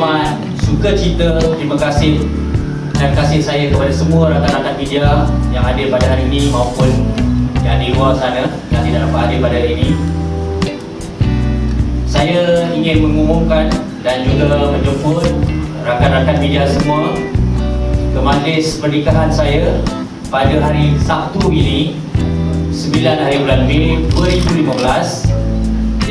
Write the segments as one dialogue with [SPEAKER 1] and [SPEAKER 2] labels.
[SPEAKER 1] hormat, suka cita, terima kasih dan kasih saya kepada semua rakan-rakan media yang hadir pada hari ini maupun yang di luar sana yang tidak dapat hadir pada hari ini. Saya ingin mengumumkan dan juga menjemput rakan-rakan media semua ke majlis pernikahan saya pada hari Sabtu ini 9 hari bulan Mei 2015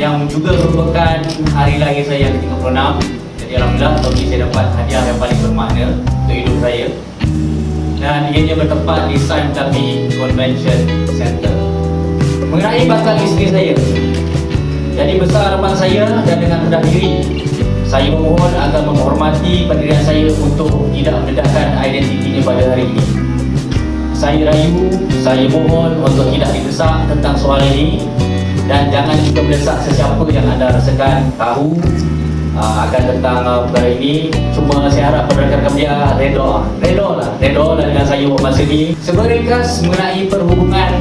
[SPEAKER 1] yang juga merupakan hari lahir saya yang ke-36 jadi Alhamdulillah tahun ini saya dapat hadiah yang paling bermakna untuk hidup saya. Dan ianya bertempat di San Kami Convention Center mengenai bakal isteri saya. Jadi besar harapan saya dan dengan rendah diri saya mohon agar menghormati pendirian saya untuk tidak mendedahkan identitinya pada hari ini. Saya rayu, saya mohon untuk tidak didesak tentang soal ini dan jangan juga mendesak sesiapa yang anda rasakan tahu uh, akan tentang uh, perkara ini. Cuma saya harap rekan-rekan dia redha redha lah redha lah dengan saya masa ini sebagai ringkas mengenai perhubungan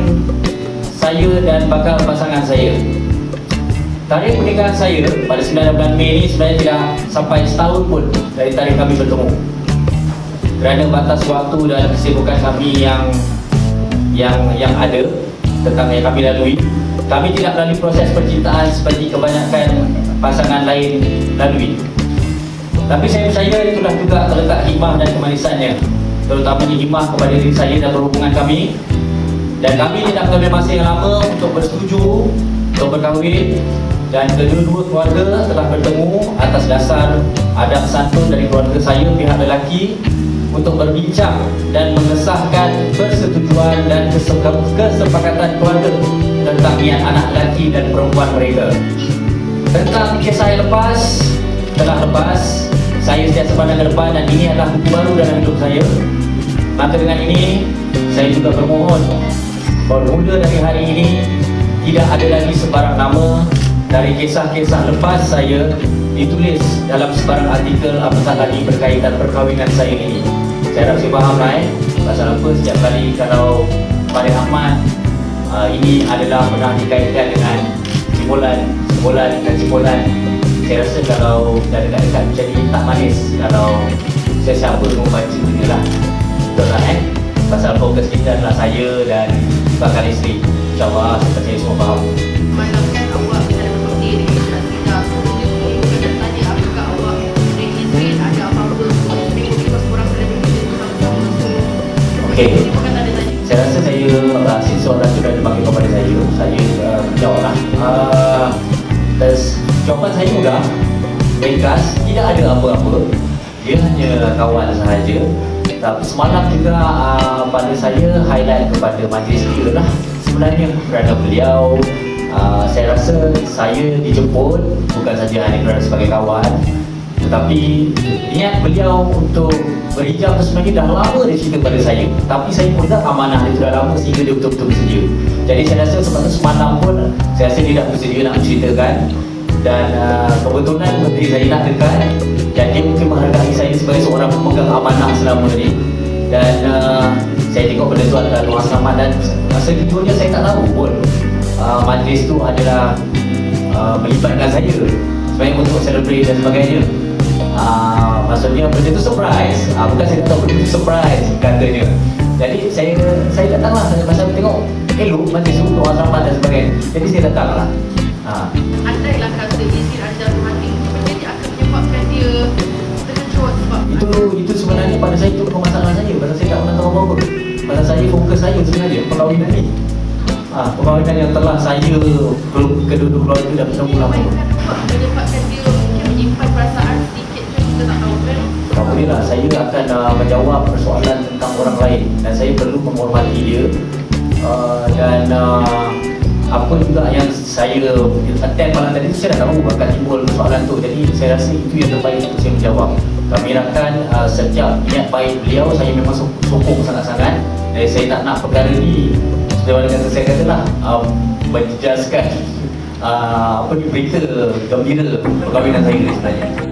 [SPEAKER 1] saya dan bakal pasangan saya. Tarikh pernikahan saya pada 9 bulan Mei ini sebenarnya tidak sampai setahun pun dari tarikh kami bertemu. Kerana batas waktu dan kesibukan kami yang yang yang ada tentang yang kami lalui kami tidak melalui proses percintaan seperti kebanyakan pasangan lain lalui. Tapi saya percaya itulah juga terletak hikmah dan kemanisannya. Terutamanya hikmah kepada diri saya dan berhubungan kami. Dan kami tidak mengambil masa yang lama untuk bersetuju untuk berkahwin. Dan kedua-dua keluarga telah bertemu atas dasar adab santun dari keluarga saya pihak lelaki untuk berbincang dan mengesahkan persetujuan dan kesepakatan keluarga tentang niat anak lelaki dan perempuan mereka. Tentang kisah yang lepas, telah lepas, saya setiap pandang ke depan dan ini adalah buku baru dalam hidup saya. Maka dengan ini, saya juga bermohon bermula dari hari ini tidak ada lagi sebarang nama dari kisah-kisah lepas saya ditulis dalam sebarang artikel apatah lagi berkaitan perkahwinan saya ini. Saya rasa faham lah eh, pasal apa setiap kali kalau pada Ahmad uh, ini adalah pernah dikaitkan dengan simbolan, simbolan dan simbolan. Saya rasa kalau dah dekat-dekat jadi tak manis kalau sesiapa membaca ini lah. Betul lah eh? Pasal fokus kita adalah saya dan bakal isteri. InsyaAllah saya percaya semua faham. Okey. Saya rasa saya uh, si soalan sudah dipanggil kepada saya. Saya jawab lah. Terus jawapan saya mudah. Ringkas, tidak ada apa-apa. Dia hanya kawan sahaja. Tapi semalam juga uh, pada saya highlight kepada majlis dia lah sebenarnya kerana beliau uh, saya rasa saya dijemput bukan saja hanya kerana sebagai kawan tetapi niat beliau untuk berhijab tu sebenarnya dah lama dia cerita pada saya tapi saya pun dah amanah itu dah lama sehingga dia betul-betul bersedia. Jadi saya rasa sebab tu semalam pun saya rasa dia dah bersedia nak menceritakan dan uh, kebetulan menteri saya nak dekat dan dia mungkin menghargai saya sebagai seorang pemegang amanah selama ni. Dan uh, saya tengok benda tu adalah luar selamat dan uh, sejujurnya saya tak tahu pun uh, majlis tu adalah uh, melibatkan saya sebenarnya untuk celebrate dan sebagainya. Uh, maksudnya benda tu surprise. Uh, bukan saya tahu benda tu surprise katanya. Jadi saya saya datang lah pasal tengok elok majlis tu luar selamat dan sebagainya. Jadi saya datang lah. Uh,
[SPEAKER 2] andailah kata izin akan menyebabkan dia sebab
[SPEAKER 1] itu itu sebenarnya pada saya itu masalah saya. Pasal saya tak pernah tahu apa-apa. Pasal saya fokus saya sebenarnya perkahwinan ni ah perkahwinan yang telah saya kedua-dua keluarga dah bertemu lama.
[SPEAKER 2] kan menyebabkan dia mungkin menyimpan perasaan sedikit tak
[SPEAKER 1] lah. Saya akan uh, menjawab persoalan tentang orang lain dan saya perlu menghormati dia. Uh, dan uh, apa juga yang saya attend malam tadi saya dah tahu akan timbul persoalan tu. Jadi saya rasa itu yang terbaik untuk saya menjawab. Kami rakan uh, setiap niat baik beliau saya memang sok- sokong sangat-sangat. Dan saya tak nak perkara ni mana kata saya kata lah um, menjejaskan uh, apa ni berita gembira perkahwinan saya sebenarnya